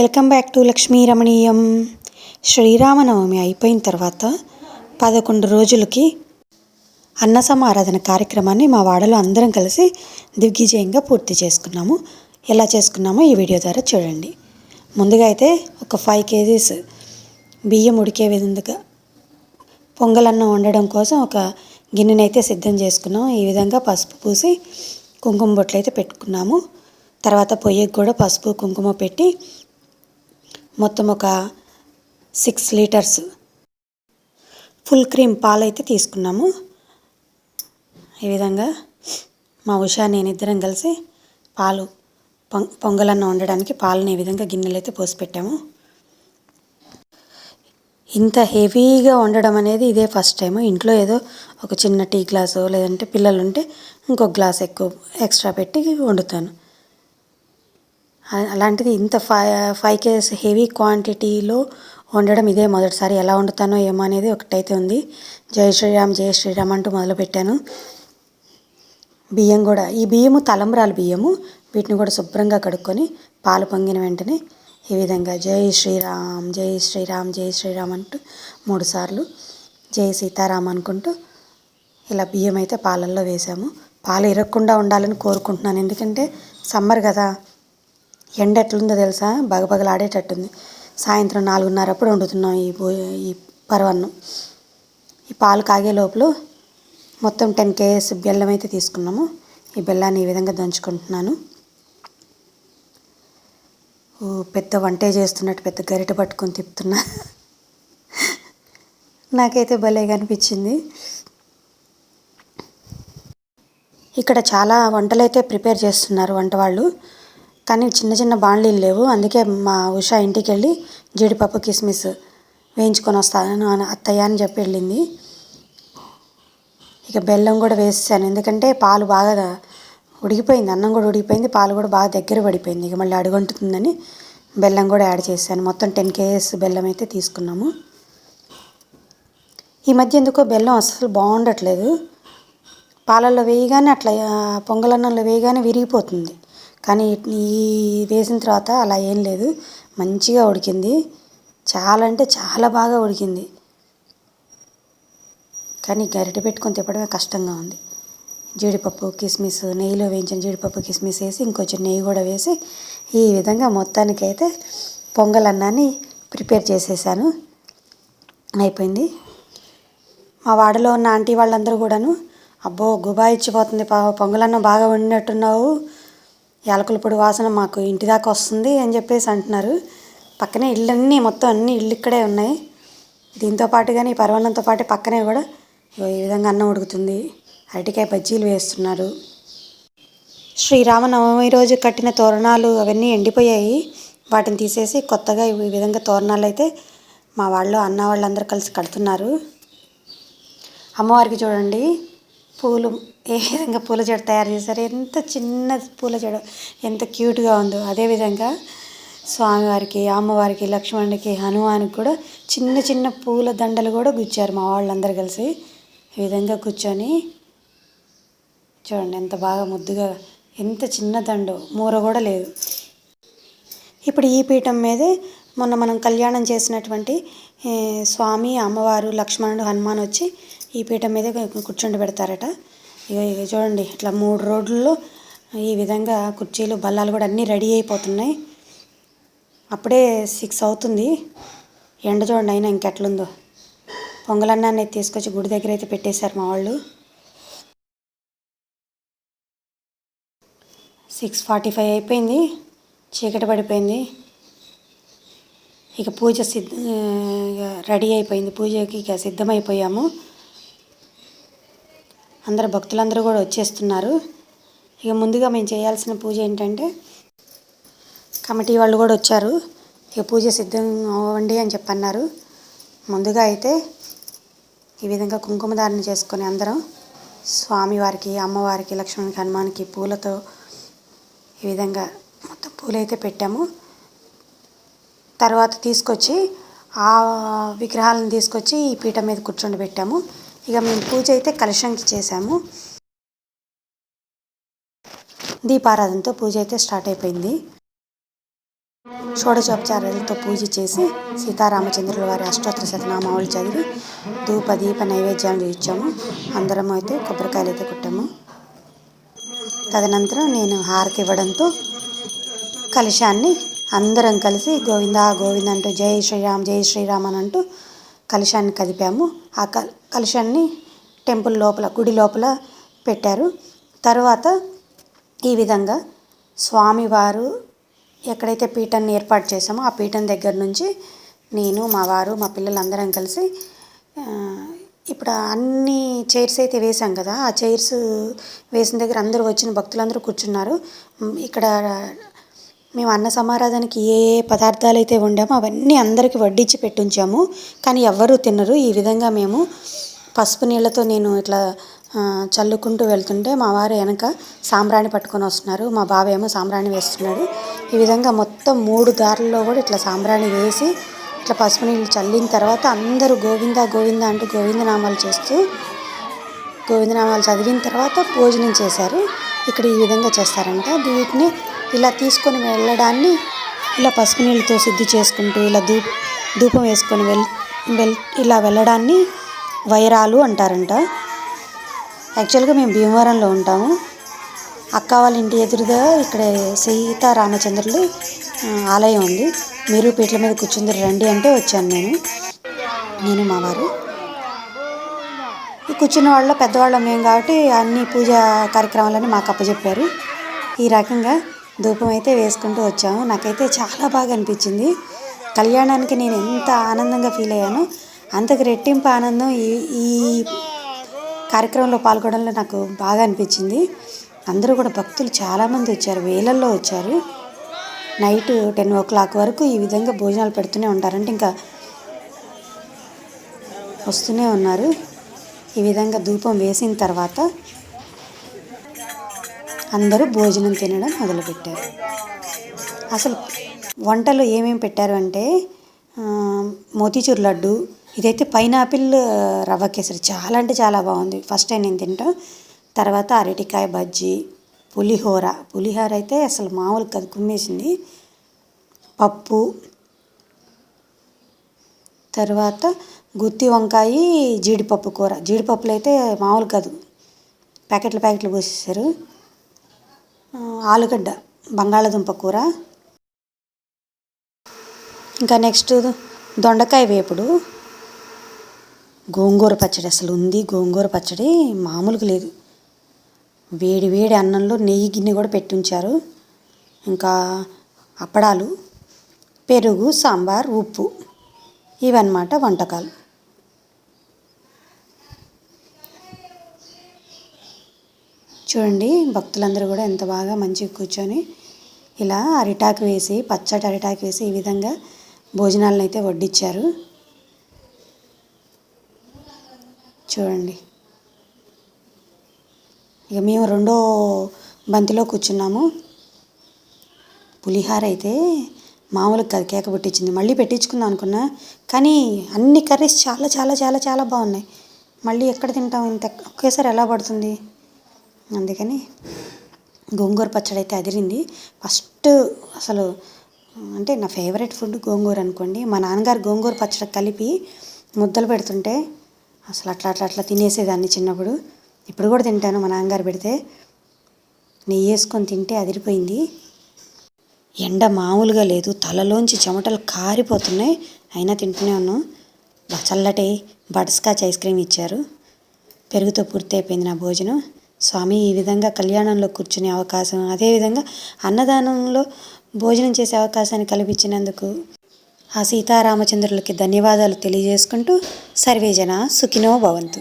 Welcome back to Lakshmi Ramaniyam Sriramanavami అయిపోయిన తర్వాత పదకొండు రోజులకి అన్న సమారాధన కార్యక్రమాన్ని మా వాడలో అందరం కలిసి దిగ్విజయంగా పూర్తి చేసుకున్నాము. ఎలా చేసుకున్నామో ఈ వీడియో ద్వారా చూడండి. ముందుగా అయితే ఒక ఫైవ్ కేజీస్ బియ్యం ఉడికే విధంగా పొంగలన్నం వండడం కోసం ఒక గిన్నెనైతే సిద్ధం చేసుకున్నాం. ఈ విధంగా పసుపు పూసి కుంకుమ బొట్లు అయితే పెట్టుకున్నాము. తర్వాత పొయ్యికి కూడా పసుపు కుంకుమ పెట్టి మొత్తం ఒక సిక్స్ లీటర్స్ ఫుల్ క్రీమ్ పాలైతే తీసుకున్నాము. ఈ విధంగా మా ఉషా నేను ఇద్దరం కలిసి పాలు పొంగ పొంగలన్న వండడానికి పాలను ఈ విధంగా గిన్నెలు అయితే పోసి పెట్టాము. ఇంత హెవీగా వండడం అనేది ఇదే ఫస్ట్ టైం ఇంట్లో ఏదో ఒక చిన్న టీ గ్లాసు లేదంటే పిల్లలు ఉంటే ఇంకొక గ్లాస్ ఎక్కువ ఎక్స్ట్రా పెట్టి వండుతాను. అలాంటిది ఇంత ఫైవ్ ఫైవ్ కేజెస్ హెవీ క్వాంటిటీలో వండడం ఇదే మొదటిసారి. ఎలా వండుతానో ఏమో అనేది ఒకటైతే ఉంది. జై శ్రీరామ్ జై శ్రీరామ్ అంటూ మొదలుపెట్టాను. బియ్యం కూడా. ఈ బియ్యము తలంబ్రాలు బియ్యము. వీటిని కూడా శుభ్రంగా కడుక్కొని పాలు పొంగిన వెంటనే ఈ విధంగా జై శ్రీరామ్ జై శ్రీరామ్ జై శ్రీరామ్ అంటూ మూడుసార్లు జై సీతారాం అనుకుంటూ ఇలా బియ్యం అయితే పాలల్లో వేసాము. పాలు ఇరగకుండా ఉండాలని కోరుకుంటున్నాను. ఎందుకంటే సమ్మర్ కదా. ఎండ ఎట్లుందో తెలుసా? బగబగలాడేటట్టుంది. సాయంత్రం నాలుగున్నర అప్పుడు వండుతున్నాం ఈ ఈ పరవన్నం. ఈ పాలు కాగే లోపల మొత్తం టెన్ కేజెస్ బెల్లం అయితే తీసుకున్నాము. ఈ బెల్లాన్ని ఈ విధంగా దంచుకుంటున్నాను. పెద్ద వంటే చేస్తున్నట్టు పెద్ద గరిట పట్టుకొని తిప్పుతున్నా. నాకైతే భలేగా అనిపించింది. ఇక్కడ చాలా వంటలైతే ప్రిపేర్ చేస్తున్నారు వంట వాళ్ళు కానీ చిన్న చిన్న బాండ్లీలు లేవు. అందుకే మా ఉషా ఇంటికి వెళ్ళి జీడిపప్పు కిస్మిస్ వేయించుకొని వస్తాను అని అత్తయ్య అని చెప్పి వెళ్ళింది. ఇక బెల్లం కూడా వేసేసాను. ఎందుకంటే పాలు బాగా ఉడికిపోయింది. అన్నం కూడా ఉడికిపోయింది. పాలు కూడా బాగా దగ్గర పడిపోయింది. ఇక మళ్ళీ అడుగుంటుందని బెల్లం కూడా యాడ్ చేశాను. మొత్తం టెన్ కేజెస్ బెల్లం అయితే తీసుకున్నాము. ఈ మధ్య ఎందుకో బెల్లం అసలు బాగుండట్లేదు. పాలల్లో వేయగానే అట్లా పొంగలన్నంలో వేయగానే విరిగిపోతుంది. కానీ ఈ వేసిన తర్వాత అలా ఏం లేదు. మంచిగా ఉడికింది. చాలా అంటే చాలా బాగా ఉడికింది. కానీ గరిటె పెట్టుకొని తిప్పడమే కష్టంగా ఉంది. జీడిపప్పు కిస్మిస్ నెయ్యిలో వేయించిన జీడిపప్పు కిస్మిస్ వేసి ఇంకొంచెం నెయ్యి కూడా వేసి ఈ విధంగా మొత్తానికైతే పొంగల్ అన్నాన్ని ప్రిపేర్ చేసేసాను. అయిపోయింది. మా వాడలో ఉన్న ఆంటీ వాళ్ళందరూ కూడాను అబ్బో గుబా ఇచ్చిపోతుంది పొంగలన్నం బాగా వండినట్టున్నావు. యాలకుల పొడి వాసన మాకు ఇంటి దాకా వస్తుంది అని చెప్పేసి అంటున్నారు. పక్కనే ఇళ్ళన్నీ మొత్తం అన్ని ఇళ్ళు ఇక్కడే ఉన్నాయి. దీంతో పాటు కానీ పర్వన్నంతో పాటు పక్కనే కూడా ఈ విధంగా అన్నం ఉడుకుతుంది. అరటికాయ బజ్జీలు వేస్తున్నారు. శ్రీరామనవమి రోజు కట్టిన తోరణాలు అవన్నీ ఎండిపోయాయి. వాటిని తీసేసి కొత్తగా ఈ విధంగా తోరణాలు అయితే మా వాళ్ళు అన్న వాళ్ళందరూ కలిసి కడుతున్నారు. అమ్మవారికి చూడండి. పూలు ఏ విధంగా పూల జడ తయారు చేశారు ఎంత చిన్న పూల జడ ఎంత క్యూట్గా ఉందో. అదేవిధంగా స్వామివారికి అమ్మవారికి లక్ష్మణుడికి హనుమానికి కూడా చిన్న చిన్న పూల దండలు కూడా గుచ్చారు మా వాళ్ళందరూ కలిసి. ఈ విధంగా కూర్చొని చూడండి ఎంత బాగా ముద్దుగా ఎంత చిన్న దండు మూర కూడా లేదు. ఇప్పుడు ఈ పీఠం మీదే మొన్న మనం కళ్యాణం చేసినటువంటి స్వామి అమ్మవారు లక్ష్మణుడు హనుమాన్ వచ్చి ఈ పీఠం మీద కూర్చుండి పెడతారట. ఇక ఇక చూడండి ఇట్లా మూడు రోడ్లలో ఈ విధంగా కుర్చీలు బల్లాలు కూడా అన్నీ రెడీ అయిపోతున్నాయి. అప్పుడే సిక్స్ అవుతుంది. ఎండ చూడండి అయినా ఇంకెట్లుందో. పొంగలన్నాన్ని తీసుకొచ్చి గుడి దగ్గర అయితే పెట్టేశారు మా వాళ్ళు. సిక్స్ ఫార్టీ ఫైవ్ అయిపోయింది. చీకటి పడిపోయింది. ఇక పూజ సిద్ధ రెడీ అయిపోయింది. పూజకి ఇక సిద్ధమైపోయాము. అందరు భక్తులందరూ కూడా వచ్చేస్తున్నారు. ఇక ముందుగా మేము చేయాల్సిన పూజ ఏంటంటే కమిటీ వాళ్ళు కూడా వచ్చారు. ఇక పూజ సిద్ధం అవ్వండి అని చెప్పన్నారు. ముందుగా అయితే ఈ విధంగా కుంకుమధారణ చేసుకొని అందరం స్వామివారికి అమ్మవారికి లక్ష్మణునికి హనుమానికి పూలతో ఈ విధంగా మొత్తం పూలైతే పెట్టాము. తర్వాత తీసుకొచ్చి ఆ విగ్రహాలను తీసుకొచ్చి ఈ పీఠం మీద కూర్చొని పెట్టాము. ఇక మేము పూజ అయితే కలశంకి చేసాము దీపారాధనతో పూజ అయితే స్టార్ట్ అయిపోయింది. షోడశోపచారాలతో పూజ చేసి సీతారామచంద్రుల వారి అష్టోత్తర శతనామావళి చదివి ధూప దీప నైవేద్యాలు ఇచ్చాము అందరం అయితే కొబ్బరికాయలు అయితే కొట్టాము. తదనంతరం నేను హారతి ఇవ్వడంతో కలశాన్ని అందరం కలిసి గోవిందా గోవింద అంటూ జై శ్రీరామ్ జై శ్రీరామ్ అని అంటూ కలశాన్ని కదిపాము. ఆ కల్ కలశాన్ని టెంపుల్ లోపల గుడి లోపల పెట్టారు. తర్వాత ఈ విధంగా స్వామివారు ఎక్కడైతే పీఠాన్ని ఏర్పాటు చేసామో ఆ పీఠం దగ్గర నుంచి నేను మా వారు మా పిల్లలందరం కలిసి ఇప్పుడు అన్ని చైర్స్ అయితే వేసాం కదా. ఆ చైర్స్ వేసిన దగ్గర అందరూ వచ్చిన భక్తులందరూ కూర్చున్నారు. ఇక్కడ మేము అన్న సమారాధనకి ఏ ఏ పదార్థాలు అయితే వండామో అవన్నీ అందరికీ వడ్డించి పెట్టుంచాము. కానీ ఎవ్వరూ తినరు. ఈ విధంగా మేము పసుపు నీళ్ళతో నేను ఇట్లా చల్లుకుంటూ వెళ్తుంటే మా వారు వెనక సాంబ్రాణి పట్టుకొని వస్తున్నారు. మా బావ ఏమో సాంబ్రాణి వేస్తున్నాడు. ఈ విధంగా మొత్తం మూడు దారుల్లో కూడా ఇట్లా సాంబ్రాణి వేసి ఇట్లా పసుపు నీళ్ళు చల్లిన తర్వాత అందరూ గోవింద గోవింద అంటూ గోవిందనామాలు చేస్తూ గోవిందనామాలు చదివిన తర్వాత భోజనం చేశారు. ఇక్కడ ఈ విధంగా చేస్తారంట. వీటిని ఇలా తీసుకొని వెళ్ళడాన్ని ఇలా పసుపు నీళ్ళతో శుద్ధి చేసుకుంటూ ఇలా ధూ ధూపం వేసుకొని వెల్ వెల్ ఇలా వెళ్ళడాన్ని వైరాలు అంటారంట. యాక్చువల్గా మేము భీమవరంలో ఉంటాము. అక్క వాళ్ళ ఇంటి ఎదురుగా ఇక్కడ సీతారామచంద్రులు ఆలయం ఉంది. మీరు పీటల మీద కూర్చుందరు రండి అంటే వచ్చాను నేను. నేను మా వారు. కూర్చున్న వాళ్ళ పెద్దవాళ్ళం మేము కాబట్టి అన్ని పూజా కార్యక్రమాలన్నీ మాకు అప్పచెప్పారు. ఈ రకంగా ధూపం అయితే వేసుకుంటూ వచ్చాము. నాకైతే చాలా బాగా అనిపించింది. కళ్యాణానికి నేను ఎంత ఆనందంగా ఫీల్ అయ్యానో అంతకు రెట్టింపు ఆనందం ఈ ఈ కార్యక్రమంలో పాల్గొనడంలో నాకు బాగా అనిపించింది. అందరూ కూడా భక్తులు చాలామంది వచ్చారు వేలల్లో వచ్చారు. నైట్ టెన్ ఓ క్లాక్ వరకు ఈ విధంగా భోజనాలు పెడుతూనే ఉంటారంటే ఇంకా వస్తూనే ఉన్నారు. ఈ విధంగా ధూపం వేసిన తర్వాత అందరూ భోజనం తినడం మొదలుపెట్టారు. అసలు వంటలు ఏమేమి పెట్టారు అంటే మోతీచూర్ లడ్డు ఇదైతే పైనాపిల్ రవ్వ కేసరి చాలా అంటే చాలా బాగుంది. ఫస్ట్ టైం నేను తింటా. తర్వాత అరటికాయ బజ్జీ పులిహోర. పులిహోర అయితే అసలు మామూలు కది కుమ్మేసింది. పప్పు తర్వాత గుత్తి వంకాయ జీడిపప్పు కూర. జీడిపప్పులు అయితే మామూలు కాదు. ప్యాకెట్లు ప్యాకెట్లు పోసేసారు ఆలుగడ్డ బంగాళాదుంప కూర. ఇంకా నెక్స్ట్ దొండకాయ వేపుడు. గోంగూర పచ్చడి అసలు ఉంది. గోంగూర పచ్చడి మామూలుగా లేదు. వేడి వేడి అన్నంలో నెయ్యి గిన్నె కూడా పెట్టి ఉంచారు. ఇంకా అప్పడాలు పెరుగు సాంబార్ ఉప్పు ఇవన్నమాట వంటకాలు. చూడండి భక్తులందరూ కూడా ఎంత బాగా మంచిగా కూర్చొని ఇలా అరిటాకు వేసి పచ్చటి అరిటాకు వేసి ఈ విధంగా భోజనాలను అయితే వడ్డించారు చూడండి. ఇక మేము రెండో బంతిలో కూర్చున్నాము. పులిహార అయితే మామూలుగా కాదు కేక పుట్టించింది. మళ్ళీ పెట్టించుకుందాం అనుకున్నా కానీ అన్ని కర్రీస్ చాలా చాలా చాలా చాలా బాగున్నాయి. మళ్ళీ ఎక్కడ తింటాం ఇంత ఒకేసారి ఎలా పడుతుంది? అందుకని గోంగూర పచ్చడి అయితే అదిరింది. ఫస్ట్ అసలు అంటే నా ఫేవరెట్ ఫుడ్ గోంగూర అనుకోండి. మా నాన్నగారు గోంగూర పచ్చడి కలిపి ముద్దలు పెడుతుంటే అసలు అట్లా అట్లా అట్లా తినేసేదాన్ని చిన్నప్పుడు. ఇప్పుడు కూడా తింటాను మా నాన్నగారు పెడితే. నెయ్యి వేసుకొని తింటే అదిరిపోయింది. ఎండ మామూలుగా లేదు. తలలోంచి చెమటలు కారిపోతున్నాయి. అయినా తింటూనే ఉన్నాం. చల్లటి బటర్స్కాచ్ ఐస్ క్రీమ్ ఇచ్చారు. పెరుగుతో పూర్తి అయిపోయింది నా భోజనం. స్వామి ఈ విధంగా కళ్యాణంలో కూర్చునే అవకాశం అదేవిధంగా అన్నదానంలో భోజనం చేసే అవకాశాన్ని కల్పించినందుకు ఆ సీతారామచంద్రులకి ధన్యవాదాలు తెలియజేసుకుంటూ సర్వేజన సుఖినో భవంతు.